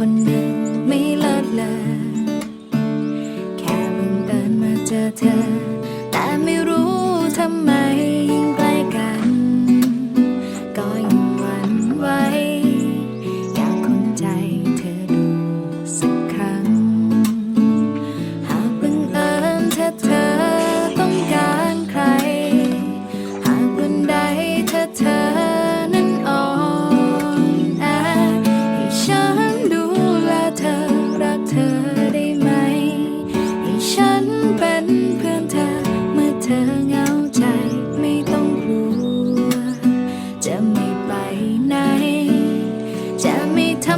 คนึ่งไม่เลิศเลยแค่บังเอิญมาเจอเธอ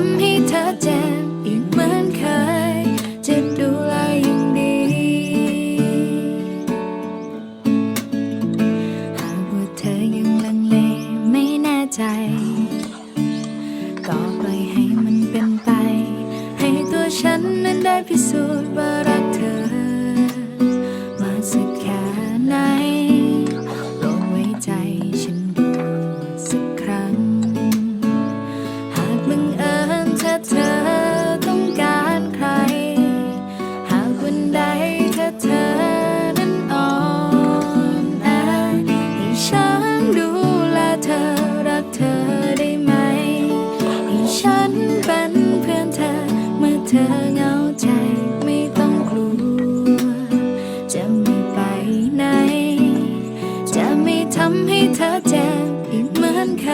ำให้เธอเจ็บอีกเหมือนเคยจะดูแลอย่างดี หากว่าเธอยังลังเลไม่แน่ใจ ก็ปล่อยให้มันเป็นไป ให้ตัวฉันนั้นได้พิสูจน์ว่ารักำให้เธอแจ็บอีกเหมือนเค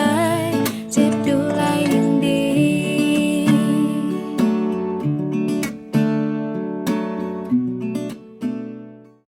ย